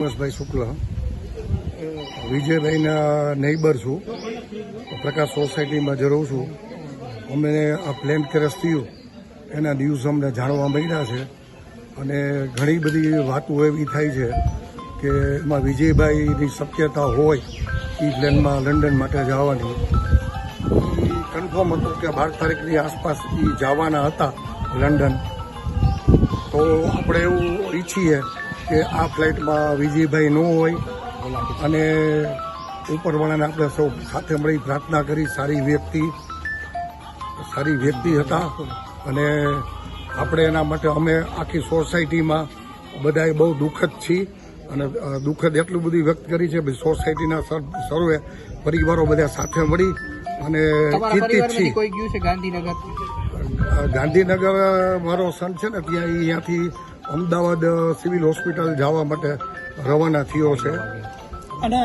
ઉમેશભાઈ શુક્લ. વિજયભાઈના neighbour છું. પ્રકાશ સોસાયટીમાં જ રહું છું. અમને આ પ્લેન ક્રેશ થયું. એના ન્યૂઝ અમને જાણવા મળ્યા છે. અને ઘણી બધી વાતો એવી થાય છે કે એમાં વિજયભાઈની શક્યતા હોય એ પ્લેનમાં લંડન માટે જવાની. કન્ફર્મ હતું કે બાર તારીખની આસપાસ એ જવાના હતા લંડન. તો આપણે એવું ઈચ્છીએ કે આ ફ્લાઇટમાં વિજયભાઈ ન હોય અને ઉપરવાળાને આપણે સૌ સાથે મળી પ્રાર્થના કરી. સારી વ્યક્તિ સારી વ્યક્તિ હતા અને આપણે એના માટે અમે આખી સોસાયટીમાં બધાએ બહુ દુઃખદ છીએ અને દુઃખદ એટલું બધું વ્યક્ત કરી છે સોસાયટીના સર- સર્વે પરિવારો બધા સાથે મળી અને ચિંતિત છીએ. છે ગાંધીનગર? ગાંધીનગર મારો સન છે ને ત્યાં અહીંયાથી અમદાવાદ સિવિલ હોસ્પિટલ જવા માટે રવાના થયો છે. અને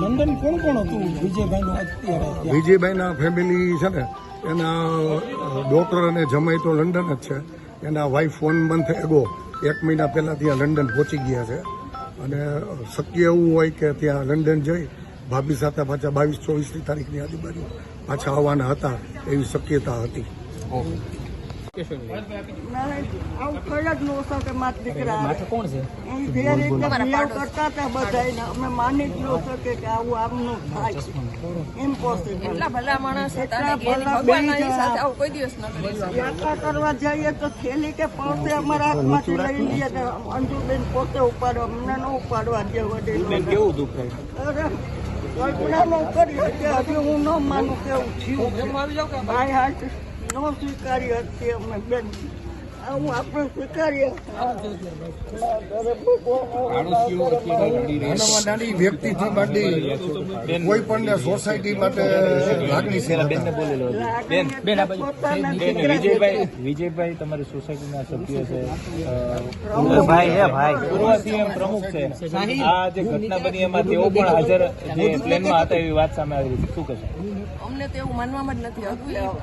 લંડન કોણ કોણ હતું? વિજયભાઈનું અત્યારે વિજયભાઈના ફેમિલી છે ને એના ડોક્ટર અને જમાઈ તો લંડન જ છે. એના વાઈફ વન મંથ એગો એક મહિના પહેલા ત્યાં લંડન પહોંચી ગયા છે. અને શક્ય એવું હોય કે ત્યાં લંડન જઈ ભાભી સાથે પાછા બાવીસ ચોવીસની તારીખની આજુબાજુ પાછા આવવાના હતા એવી શક્યતા હતી. આવું કઈ જ ન શકે મારા દીકરા કોણ છે? જે રીતે બિહેવ કરતા હતા બધાને અમે માની જ ન શકે કે આવું આમનું થાય. ઇમ્પોસિબલ એટલા ભલા માણસ હતા એટલા ને કે એની ભલા ભગવાનના સાથે આવું કોઈ દિવસ ન કરી યાત્રા કરવા જઈએ તો થેલી કે પહોંચે અમારા હાથમાંથી લઈ લઈએ ને અંજુબેન પોતે ઉપાડો અમને ન ઉપાડવા દે કેવું દુઃખ થાય? કલ્પના ન કરી હજી હું ન માનું કેવું થયું. ભાઈ હાથ ન સ્વીકારી હતી અમે બેન આવું આપણે સ્વીકારીએ. વ્યક્તિથી માંડી કોઈ પણ સોસાયટી માટે લાગણી છે. બેન બેન આ બાજુ. પોતાના બેન દીકરા વિજયભાઈ વિજયભાઈ તમારી સોસાયટીના સભ્ય છે. ભાઈ હે ભાઈ. પૂર્વ સીએમ પ્રમુખ છે. આ જે ઘટના બની એમાં તેઓ પણ હાજર જે પ્લેનમાં હતા એવી વાત સામે આવી રહી છે શું કહેશો? અમને તો એવું માનવામાં જ નથી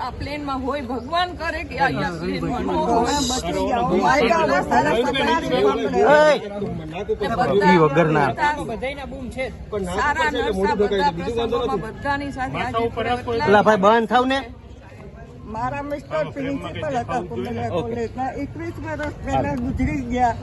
આ પ્લેનમાં હોય ભગવાન કરે કે આ અહીંયા ન ભાઈ બંધ થાવ ને. મારા મિસ્ટર પ્રિન્સિપલ હતા કોલેજના. એકવીસ વર્ષ પહેલા ગુજરી ગયા.